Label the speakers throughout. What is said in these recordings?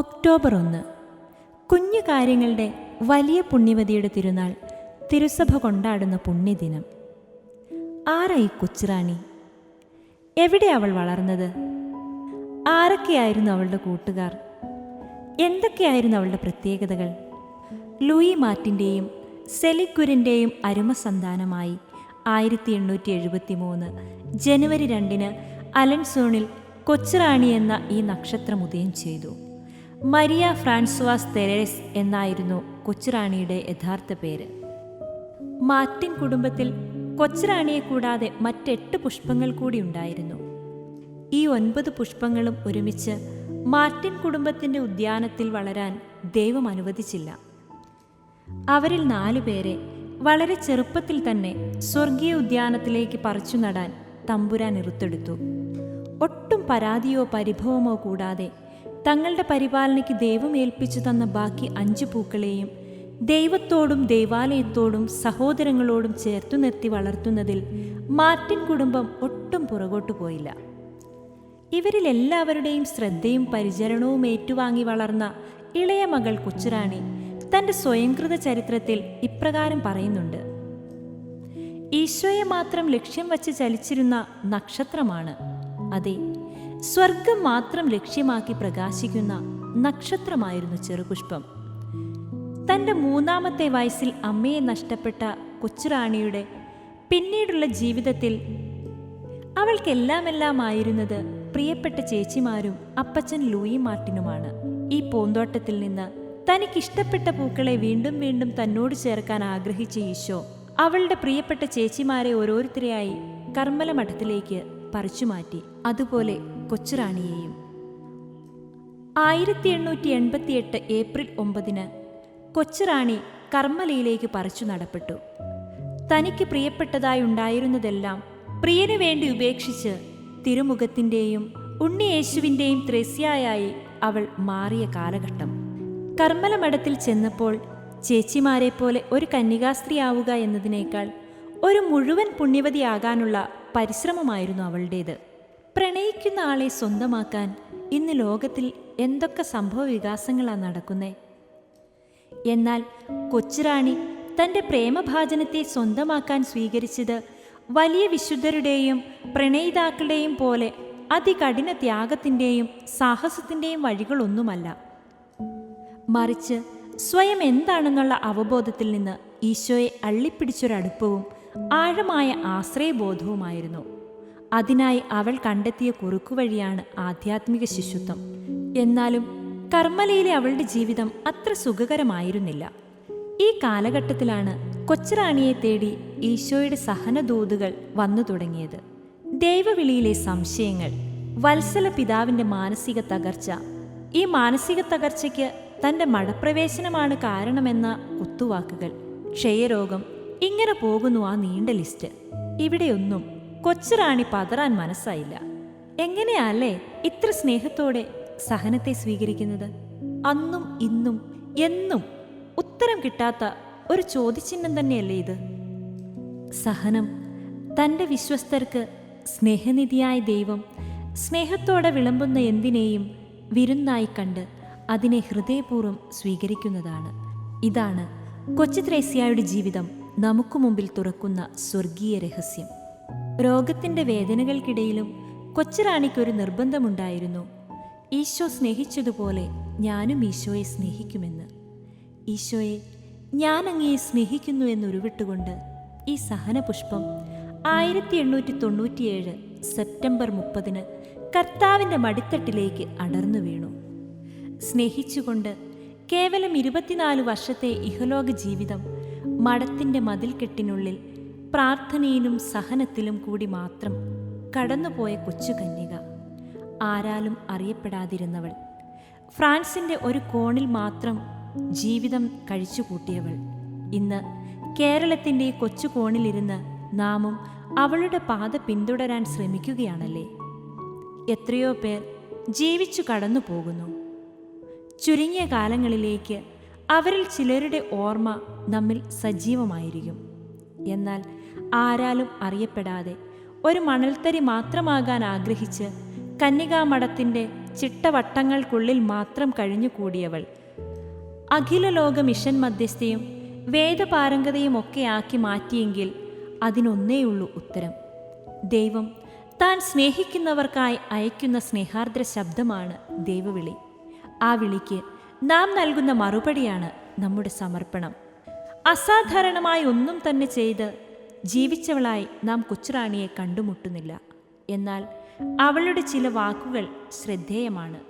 Speaker 1: October ഒന്ന്. കുഞ്ഞു കാര്യങ്ങളുടെ വലിയ പുണ്യവതിയുടെ തിരുനാൾ തിരുസഭ കൊണ്ടാടുന്ന പുണ്യദിനം. ആരായി കൊച്ചുറാണി? എവിടെ അവൾ വളർന്നത്? ആരൊക്കെയായിരുന്നു അവളുടെ കൂട്ടുകാർ? എന്തൊക്കെയായിരുന്നു അവളുടെ പ്രത്യേകതകൾ? ലൂയി മാറ്റിന്റെയും സെലിക്കുരിന്റെയും അരുമസന്താനമായി ആയിരത്തി എണ്ണൂറ്റി എഴുപത്തി മൂന്ന് ജനുവരി രണ്ടിന് അലൻസോണിൽ കൊച്ചുറാണി എന്ന ഈ നക്ഷത്രം ഉദയം ചെയ്തു. മരിയ ഫ്രാൻസുവാസ് തെരേസ് എന്നായിരുന്നു കൊച്ചുറാണിയുടെ യഥാർത്ഥ പേര്. മാർട്ടിൻ കുടുംബത്തിൽ കൊച്ചുറാണിയെ കൂടാതെ മറ്റെട്ട് പുഷ്പങ്ങൾ കൂടി ഉണ്ടായിരുന്നു. ഈ ഒൻപത് പുഷ്പങ്ങളും ഒരുമിച്ച് മാർട്ടിൻ കുടുംബത്തിന്റെ ഉദ്യാനത്തിൽ വളരാൻ ദൈവം അനുവദിച്ചില്ല. അവരിൽ നാലു പേരെ വളരെ ചെറുപ്പത്തിൽ തന്നെ സ്വർഗീയ ഉദ്യാനത്തിലേക്ക് പറിച്ചു നടാൻ തമ്പുരാൻ ഇറുത്തെടുത്തു ഒട്ടും പരാതിയോ പരിഭവമോ കൂടാതെ തങ്ങളുടെ പരിപാലനയ്ക്ക് ദൈവം ഏൽപ്പിച്ചു തന്ന ബാക്കി അഞ്ച് പൂക്കളെയും ദൈവത്തോടും ദൈവാലയത്തോടും സഹോദരങ്ങളോടും ചേർത്തു നിർത്തി വളർത്തുന്നതിൽ മാർട്ടിൻ കുടുംബം ഒട്ടും പുറകോട്ടു പോയില്ല. ഇവരിൽ എല്ലാവരുടെയും ശ്രദ്ധയും പരിചരണവും ഏറ്റുവാങ്ങി വളർന്ന ഇളയ മകൾ കൊച്ചുറാണി തന്റെ സ്വയംകൃത ചരിത്രത്തിൽ ഇപ്രകാരം പറയുന്നുണ്ട്. ഈശോയെ മാത്രം ലക്ഷ്യം വച്ച് ചലിച്ചിരുന്ന നക്ഷത്രമാണ്. അതെ സ്വർഗം മാത്രം ലക്ഷ്യമാക്കി പ്രകാശിക്കുന്ന നക്ഷത്രമായിരുന്നു ചെറുപുഷ്പം. തന്റെ മൂന്നാമത്തെ വയസ്സിൽ അമ്മയെ നഷ്ടപ്പെട്ട കൊച്ചുറാണിയുടെ പിന്നീടുള്ള ജീവിതത്തിൽ അവൾക്കെല്ലാമെല്ലാം ആയിരുന്നത് പ്രിയപ്പെട്ട ചേച്ചിമാരും അപ്പച്ചൻ ലൂയി മാർട്ടിനുമാണ്. ഈ പൂന്തോട്ടത്തിൽ നിന്ന് തനിക്കിഷ്ടപ്പെട്ട പൂക്കളെ വീണ്ടും വീണ്ടും തന്നോട് ചേർക്കാൻ ആഗ്രഹിച്ച ഈശോ അവളുടെ പ്രിയപ്പെട്ട ചേച്ചിമാരെ ഓരോരുത്തരെയായി കർമ്മല മഠത്തിലേക്ക് പറിച്ചു മാറ്റി അതുപോലെ കൊച്ചുറാണിയെയും. ആയിരത്തി എണ്ണൂറ്റി എൺപത്തിയെട്ട് ഏപ്രിൽ ഒമ്പതിന് കൊച്ചുറാണി കർമ്മലയിലേക്ക് പറിച്ചു നടപ്പെട്ടു. തനിക്ക് പ്രിയപ്പെട്ടതായി ഉണ്ടായിരുന്നതെല്ലാം പ്രിയനു വേണ്ടി ഉപേക്ഷിച്ച് തിരുമുഖത്തിന്റെയും ഉണ്ണിയേശുവിന്റെയും ത്രസ്യായായി അവൾ മാറിയ കാലഘട്ടം. കർമ്മലമഠത്തിൽ ചെന്നപ്പോൾ ചേച്ചിമാരെ പോലെ ഒരു കന്യകാസ്ത്രീയാവുക എന്നതിനേക്കാൾ ഒരു മുഴുവൻ പുണ്യവതിയാകാനുള്ള പരിശ്രമമായിരുന്നു അവളുടേത്. പ്രണയിക്കുന്ന ആളെ സ്വന്തമാക്കാൻ ഇന്ന് ലോകത്തിൽ എന്തൊക്കെ സംഭവ വികാസങ്ങളാണ് നടക്കുന്നേ? എന്നാൽ കൊച്ചുറാണി തന്റെ പ്രേമഭാജനത്തെ സ്വന്തമാക്കാൻ സ്വീകരിച്ചത് വലിയ വിശുദ്ധരുടെയും പ്രണയിതാക്കളുടെയും പോലെ അതികഠിന ത്യാഗത്തിന്റെയും സാഹസത്തിന്റെയും വഴികളൊന്നുമല്ല. മറിച്ച് സ്വയം എന്താണെന്നുള്ള അവബോധത്തിൽ നിന്ന് ഈശോയെ അള്ളിപ്പിടിച്ചൊരടുപ്പവും ആഴമായ ആശ്രയബോധവുമായിരുന്നു. അതിനായി അവൾ കണ്ടെത്തിയ കുറുക്കുവഴിയാണ് ആധ്യാത്മിക ശിശുത്വം. എന്നാലും കർമ്മലയിലെ അവളുടെ ജീവിതം അത്ര സുഖകരമായിരുന്നില്ല. ഈ കാലഘട്ടത്തിലാണ് കൊച്ചുറാണിയെ തേടി ഈശോയുടെ സഹനദൂതുകൾ വന്നു തുടങ്ങിയത്. ദൈവവിളിയിലെ സംശയങ്ങൾ വത്സല പിതാവിന്റെ മാനസിക തകർച്ച ഈ മാനസിക തകർച്ചയ്ക്ക് തന്റെ മടപ്രവേശനമാണ് കാരണമെന്ന കുത്തുവാക്കുകൾ ക്ഷയരോഗം ഇങ്ങനെ പോകുന്നു ആ നീണ്ട ലിസ്റ്റ്. ഇവിടെയൊന്നും കൊച്ചുറാണി പതറാൻ മനസ്സായില്ല. എങ്ങനെയല്ലേ ഇത്ര സ്നേഹത്തോടെ സഹനത്തെ സ്വീകരിക്കുന്നത്? അന്നും ഇന്നും എന്നും ഉത്തരം കിട്ടാത്ത ഒരു ചോദ്യചിഹ്നം തന്നെയല്ലേ ഇത്? സഹനം തന്റെ വിശ്വസ്തർക്ക് സ്നേഹനിധിയായ ദൈവം സ്നേഹത്തോടെ വിളമ്പുന്ന എന്തിനേയും വിരുന്നായി കണ്ട് അതിനെ ഹൃദയപൂർവം സ്വീകരിക്കുന്നതാണ്. ഇതാണ് കൊച്ചു ത്രേസ്യായുടെ ജീവിതം നമുക്ക് മുമ്പിൽ തുറക്കുന്ന സ്വർഗീയ രഹസ്യം. രോഗത്തിന്റെ വേദനകൾക്കിടയിലും കൊച്ചുറാണിക്കൊരു നിർബന്ധമുണ്ടായിരുന്നു. ഈശോ സ്നേഹിച്ചതുപോലെ ഞാനും ഈശോയെ സ്നേഹിക്കുമെന്ന്. ഈശോയെ ഞാൻ അങ്ങയെ സ്നേഹിക്കുന്നു എന്നുരുവിട്ടുകൊണ്ട് ഈ സഹനപുഷ്പം ആയിരത്തി എണ്ണൂറ്റി തൊണ്ണൂറ്റിയേഴ് സെപ്റ്റംബർ മുപ്പതിന് കർത്താവിന്റെ മടിത്തട്ടിലേക്ക് അടർന്നു വീണു. സ്നേഹിച്ചുകൊണ്ട് കേവലം ഇരുപത്തിനാല് വർഷത്തെ ഇഹലോക ജീവിതം മഠത്തിന്റെ മതിൽക്കെട്ടിനുള്ളിൽ പ്രാർത്ഥനയിലും സഹനത്തിലും കൂടി മാത്രം കടന്നുപോയ കൊച്ചു കന്യക ആരാലും അറിയപ്പെടാതിരുന്നവൾ. ഫ്രാൻസിന്റെ ഒരു കോണിൽ മാത്രം ജീവിതം കഴിച്ചുകൂട്ടിയവൾ. ഇന്ന് കേരളത്തിന്റെ കൊച്ചു കോണിലിരുന്ന് നാമും അവളുടെ പാത പിന്തുടരാൻ ശ്രമിക്കുകയാണല്ലേ? എത്രയോ പേർ ജീവിച്ചു കടന്നു പോകുന്നു ചുരുങ്ങിയ കാലങ്ങളിലേക്ക് അവരിൽ ചിലരുടെ ഓർമ്മ നമ്മിൽ സജീവമായിരിക്കും. എന്നാൽ ആരാലും അറിയപ്പെടാതെ ഒരു മണൽത്തരി മാത്രമാകാൻ ആഗ്രഹിച്ച് കന്യകാമഠത്തിന്റെ ചിട്ടവട്ടങ്ങൾക്കുള്ളിൽ മാത്രം കഴിഞ്ഞുകൂടിയവൾ. അഖില ലോക മിഷൻ മധ്യസ്ഥയും വേദപാരംഗതയും ഒക്കെ ആക്കി മാറ്റിയെങ്കിൽ അതിനൊന്നേയുള്ളൂ ഉത്തരം. ദൈവം താൻ സ്നേഹിക്കുന്നവർക്കായി അയക്കുന്ന സ്നേഹാർദ്ര ശബ്ദമാണ് ദൈവവിളി. ആ വിളിക്ക് നാം നൽകുന്ന മറുപടിയാണ് നമ്മുടെ സമർപ്പണം. അസാധാരണമായി ഒന്നും തന്നെ ചെയ്ത് ജീവിച്ചവളായി നാം കൊച്ചുറാണിയെ കണ്ടുമുട്ടുന്നില്ല. എന്നാൽ അവളുടെ ചില വാക്കുകൾ ശ്രദ്ധേയമാണ്.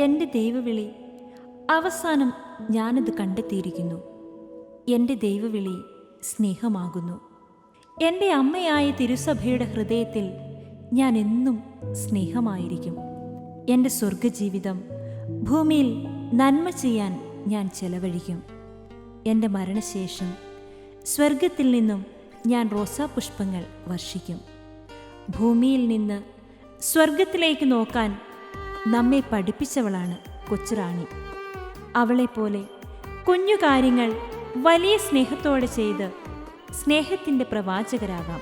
Speaker 1: എന്റെ ദൈവവിളി അവസാനം ഞാനത് കണ്ടെത്തിയിരിക്കുന്നു. എന്റെ ദൈവവിളി സ്നേഹമാകുന്നു. എന്റെ അമ്മയായ തിരുസഭയുടെ ഹൃദയത്തിൽ ഞാൻ എന്നും സ്നേഹമായിരിക്കും. എന്റെ സ്വർഗജീവിതം ഭൂമിയിൽ നന്മ ചെയ്യാൻ ഞാൻ ചെലവഴിക്കും. എന്റെ മരണശേഷം സ്വർഗത്തിൽ നിന്നും ഞാൻ റോസാപുഷ്പങ്ങൾ വർഷിക്കും. ഭൂമിയിൽ നിന്ന് സ്വർഗത്തിലേക്ക് നോക്കാൻ നമ്മെ പഠിപ്പിച്ചവളാണ് കൊച്ചുറാണി. അവളെപ്പോലെ കുഞ്ഞു കാര്യങ്ങൾ വലിയ സ്നേഹത്തോടെ ചെയ്ത് സ്നേഹത്തിന്റെ പ്രവാചകരാകാം.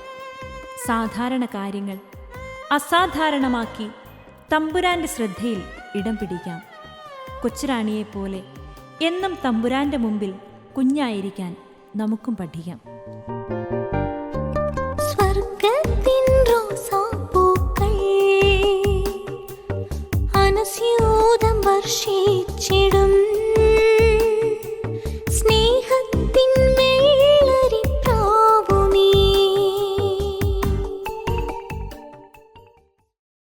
Speaker 1: സാധാരണ കാര്യങ്ങൾ അസാധാരണമാക്കി തമ്പുരാന്റെ ശ്രദ്ധയിൽ ഇടം പിടിക്കാം. കൊച്ചുറാണിയെപ്പോലെ എന്നും തമ്പുരാന്റെ മുമ്പിൽ കുഞ്ഞായിരിക്കാൻ നമുക്കും പഠിക്കാം.
Speaker 2: സ്വർഗത്തിൻ റോസാപ്പൂക്കൾ അനസ്യൂതം വർഷിച്ചിടും.